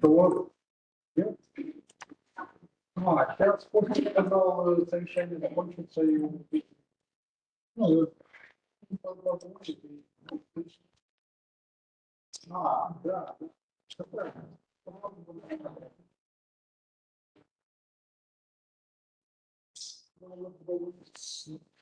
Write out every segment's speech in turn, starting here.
То А, сейчас после сказал, совещание закончится и... Ну,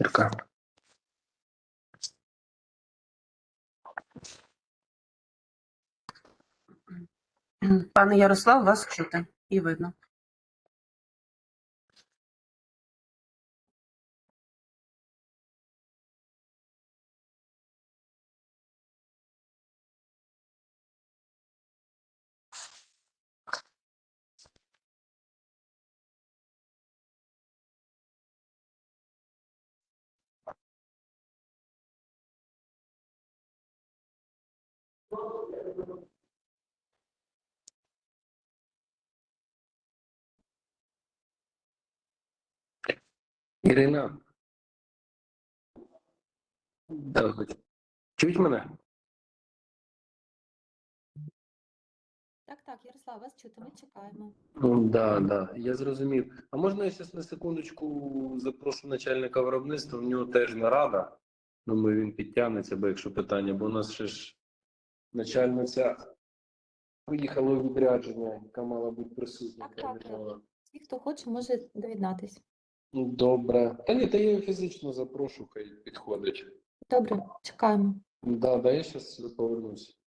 Кірка. Пане Ярослав, вас чути і видно. Ірина. Так, Чують мене? Так, так, Ярослав, вас чути, ми чекаємо. Ну, да, да, я зрозумів. А можна я зараз на секундочку запрошу начальника виробництва, в нього теж нарада. Думаю, він підтягнеться, бо якщо питання, бо у нас ще ж начальниця Виїхала у відрядження, яка мала бути присутня. Так, так. Ті, хто хоче, може доєднатись. Добре. Та ні, та я її фізично запрошу, хай підходить. Добре, чекаємо. Да, да, я зараз повернусь.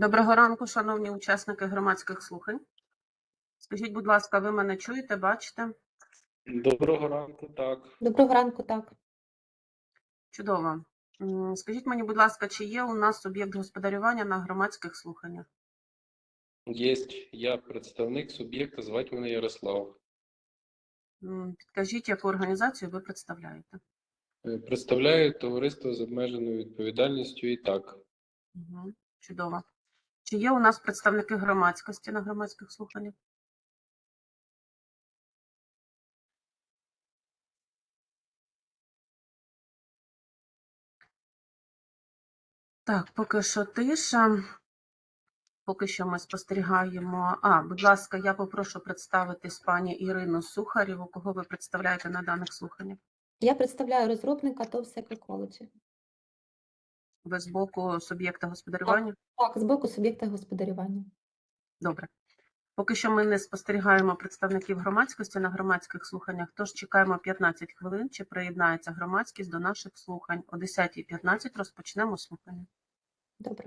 Доброго ранку, шановні учасники громадських слухань. Скажіть, будь ласка, ви мене чуєте, бачите? Доброго ранку, так. Доброго ранку, так. Чудово. Скажіть мені, будь ласка, чи є у нас суб'єкт господарювання на громадських слуханнях? Єсть, я представник суб'єкта, звати мене Ярослав. Підкажіть, яку організацію ви представляєте? Е, Представляю товариство з обмеженою відповідальністю і так. Угу. Чудово. Чи є у нас представники громадськості на громадських слуханнях? Так, поки що тиша. Поки що ми спостерігаємо. А, будь ласка, я попрошу представитись пані Ірину Сухарєву, кого ви представляєте на даних слуханнях. Я представляю розробника ТОВ Secret Ви з боку суб'єкта господарювання? Так, з боку суб'єкта господарювання. Добре. Поки що ми не спостерігаємо представників громадськості на громадських слуханнях, тож чекаємо 15 хвилин, чи приєднається громадськість до наших слухань. О 10.15 розпочнемо слухання. Добре.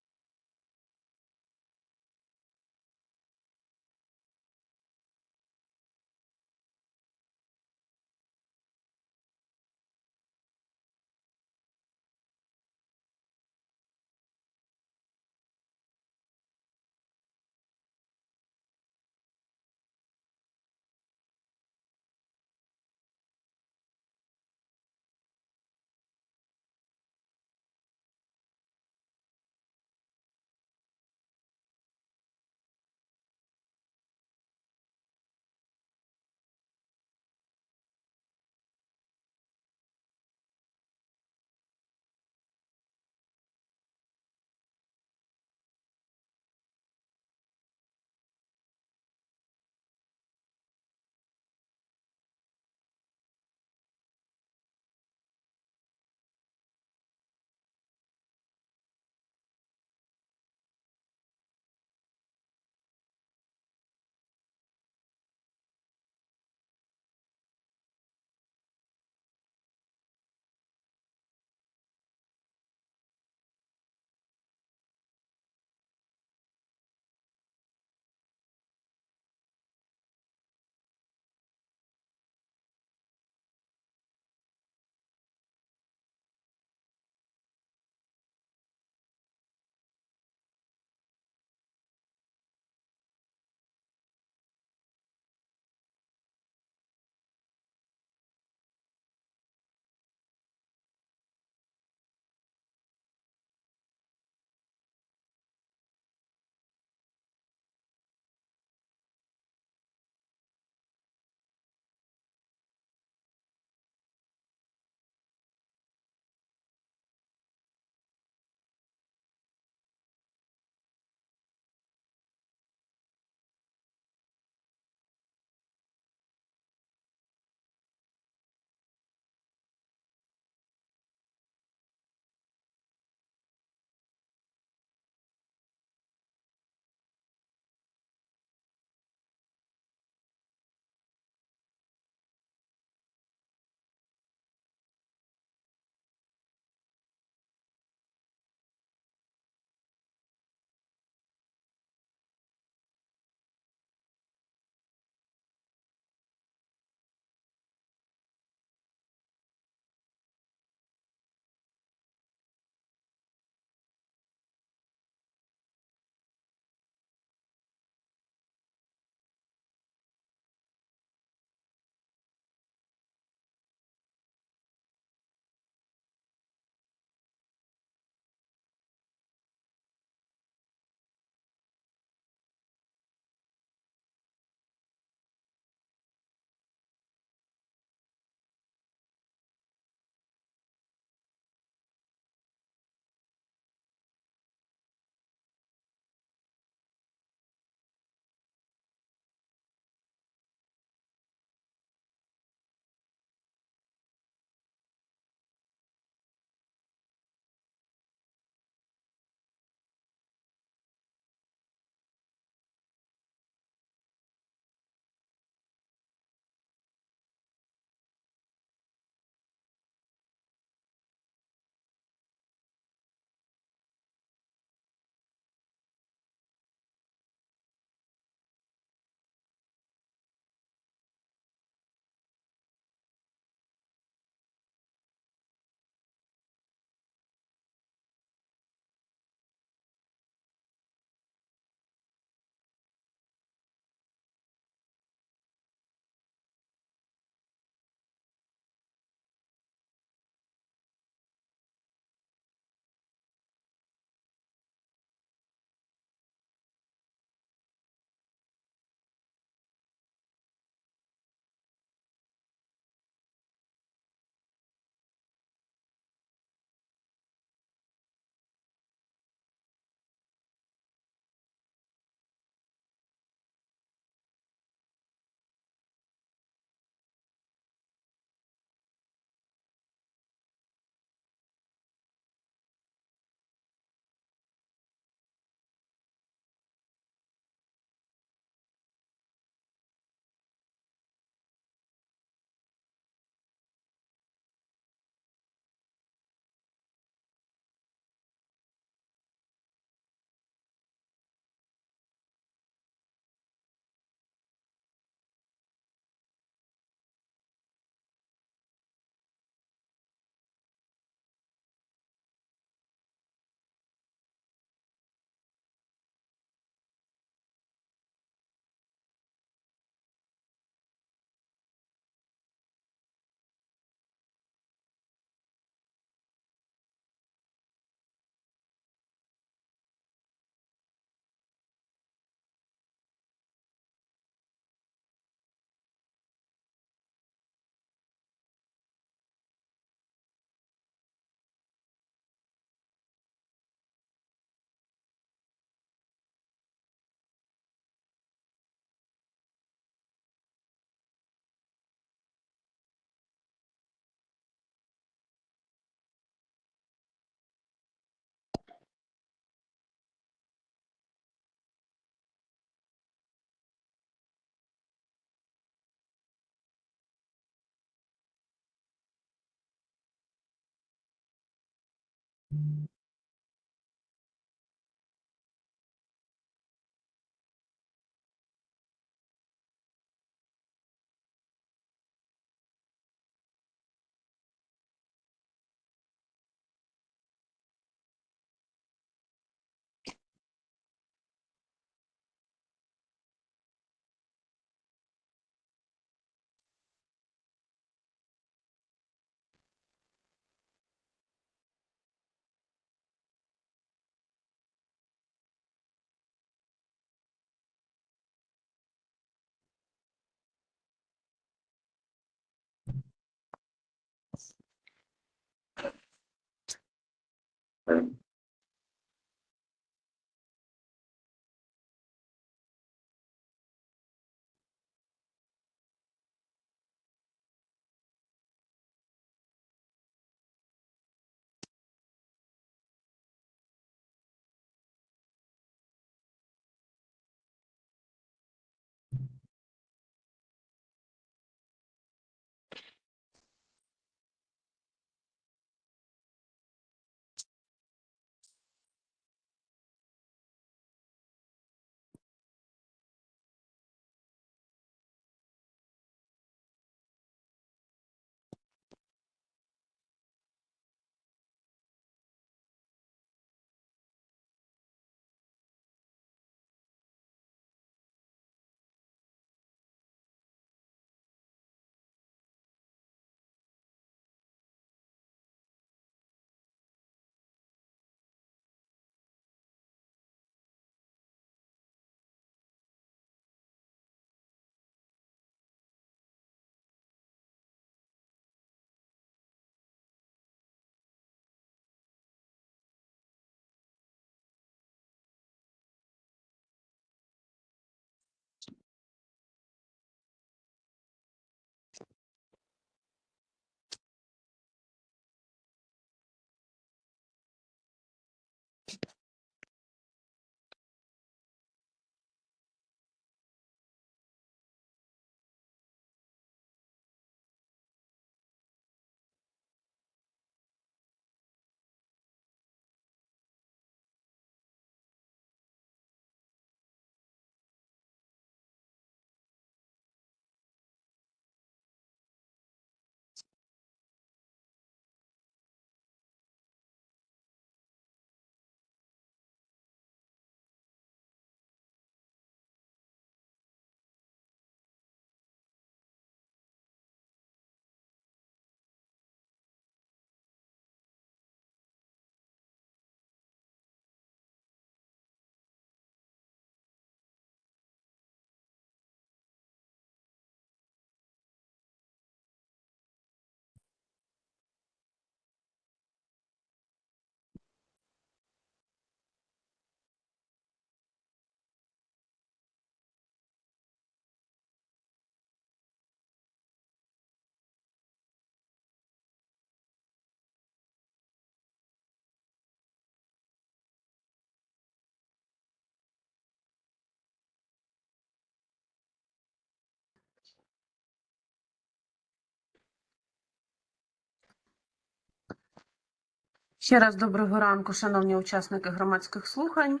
Ще раз доброго ранку, шановні учасники громадських слухань.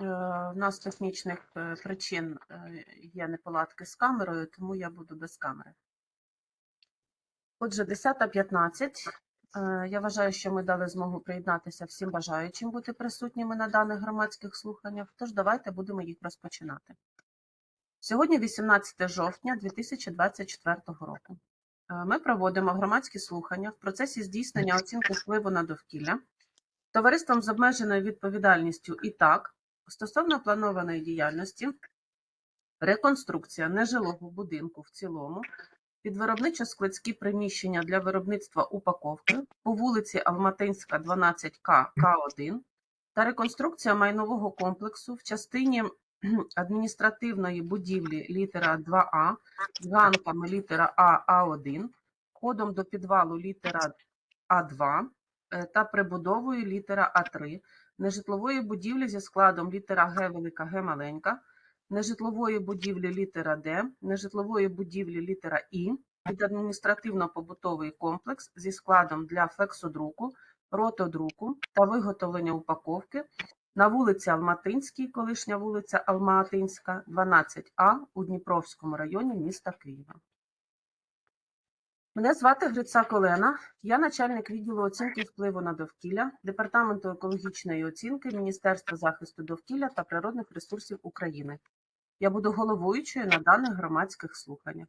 Е, У нас з технічних е, причин е, є неполадки з камерою, тому я буду без камери. Отже, 10.15. Е, Я вважаю, що ми дали змогу приєднатися всім бажаючим бути присутніми на даних громадських слуханнях, тож давайте будемо їх розпочинати. Сьогодні 18 жовтня 2024 року. Е, Ми проводимо громадські слухання в процесі здійснення оцінки впливу на довкілля. Товариством з обмеженою відповідальністю і так стосовно планованої діяльності реконструкція нежилого будинку в цілому під виробничо-складські приміщення для виробництва упаковки по вулиці Алматинська, 12К, К1 та реконструкція майнового комплексу в частині адміністративної будівлі літера 2А з ганками літера А, А1, входом до підвалу літера А2 е, та прибудовою літера А3, нежитлової будівлі зі складом літера Г велика Г маленька, нежитлової будівлі літера Д, нежитлової будівлі літера І, під адміністративно-побутовий комплекс зі складом для фексодруку, ротодруку та виготовлення упаковки на вулиці Алматинській, колишня вулиця Алматинська, 12А у Дніпровському районі міста Києва. Мене звати Грицак Олена, я начальник відділу оцінки впливу на довкілля Департаменту екологічної оцінки Міністерства захисту довкілля та природних ресурсів України. Я буду головуючою на даних громадських слуханнях.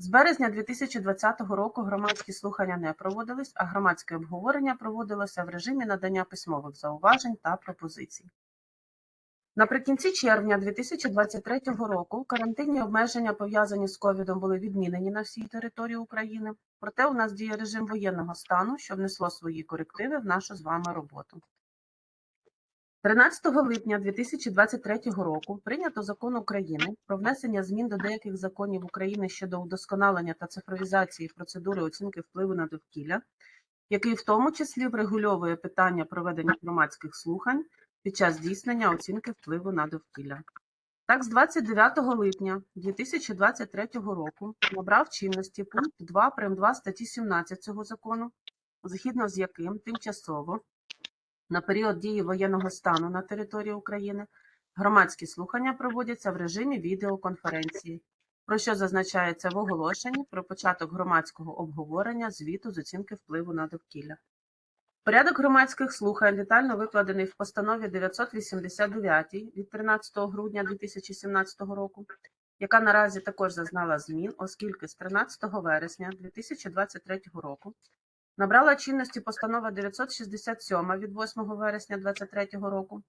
з березня 2020 року громадські слухання не проводились, а громадське обговорення проводилося в режимі надання письмових зауважень та пропозицій. Наприкінці червня 2023 року карантинні обмеження, пов'язані з ковідом, були відмінені на всій території України. Проте у нас діє режим воєнного стану, що внесло свої корективи в нашу з вами роботу. 13 липня 2023 року прийнято закон України про внесення змін до деяких законів України щодо удосконалення та цифровізації процедури оцінки впливу на довкілля, який в тому числі врегульовує питання проведення громадських слухань під час здійснення оцінки впливу на довкілля. Так, з 29 липня 2023 року набрав чинності пункт 2 прим. 2 статті 17 цього закону, згідно з яким тимчасово на період дії воєнного стану на території України громадські слухання проводяться в режимі відеоконференції, про що зазначається в оголошенні про початок громадського обговорення звіту з оцінки впливу на довкілля. Порядок громадських слухань детально викладений в постанові 989 від 13 грудня 2017 року, яка наразі також зазнала змін, оскільки з 13 вересня 2023 року набрала чинності постанова 967 від 8 вересня 2023 року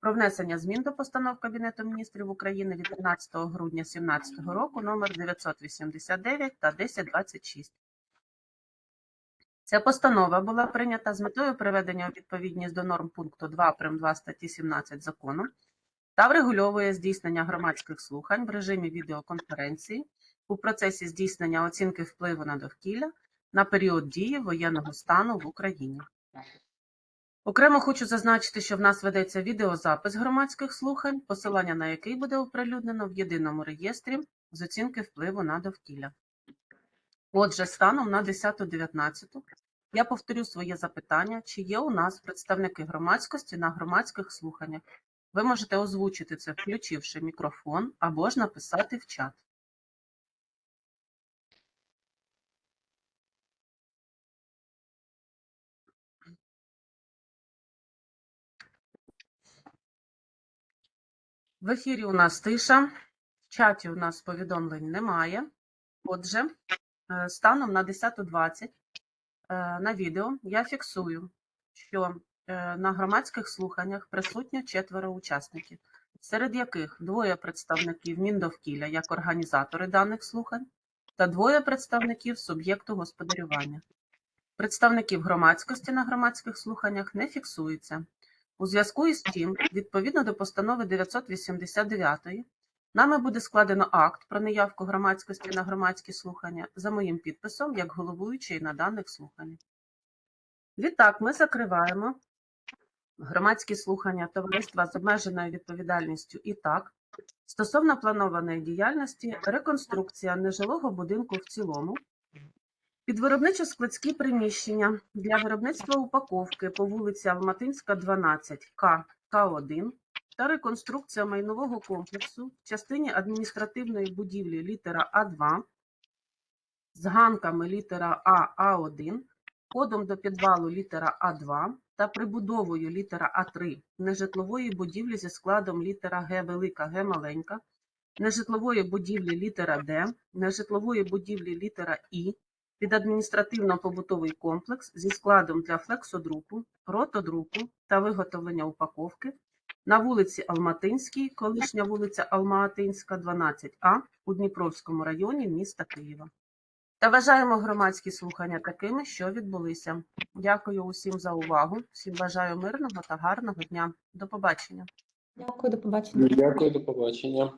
про внесення змін до постанов Кабінету міністрів України від 13 грудня 2017 року номер 989 та 1026. Ця постанова була прийнята з метою приведення у відповідність до норм пункту 2 прим. 2 статті 17 закону та врегульовує здійснення громадських слухань в режимі відеоконференції у процесі здійснення оцінки впливу на довкілля на період дії воєнного стану в Україні. Окремо хочу зазначити, що в нас ведеться відеозапис громадських слухань, посилання на який буде оприлюднено в єдиному реєстрі з оцінки впливу на довкілля. Отже, станом на 10.19 я повторю своє запитання, чи є у нас представники громадськості на громадських слуханнях. Ви можете озвучити це, включивши мікрофон, або ж написати в чат. В ефірі у нас тиша, в чаті у нас повідомлень немає. Отже, е, станом на 10.20 е, на відео я фіксую, що е, на громадських слуханнях присутньо четверо учасників, серед яких двоє представників Міндовкілля як організатори даних слухань та двоє представників суб'єкту господарювання. Представників громадськості на громадських слуханнях не фіксується. У зв'язку із тим, відповідно до постанови 989, нами буде складено акт про неявку громадськості на громадські слухання за моїм підписом як головуючий на даних слуханнях. Відтак, ми закриваємо громадські слухання товариства з обмеженою відповідальністю і так стосовно планованої діяльності реконструкція нежилого будинку в цілому під виробничо-складські приміщення для виробництва упаковки по вулиці Алматинська, 12 К К1 та реконструкція майнового комплексу в частині адміністративної будівлі літера А2 з ганками літера А А1, кодом до підвалу літера А2 та прибудовою літера А3 нежитлової будівлі зі складом літера Г велика Г маленька, нежитлової будівлі літера Д, нежитлової будівлі літера І під адміністративно-побутовий комплекс зі складом для флексодруку, ротодруку та виготовлення упаковки на вулиці Алматинській, колишня вулиця Алматинська, 12А у Дніпровському районі міста Києва. Та вважаємо громадські слухання такими, що відбулися. Дякую усім за увагу. Всім бажаю мирного та гарного дня. До побачення. Дякую, до побачення. Дякую, до побачення.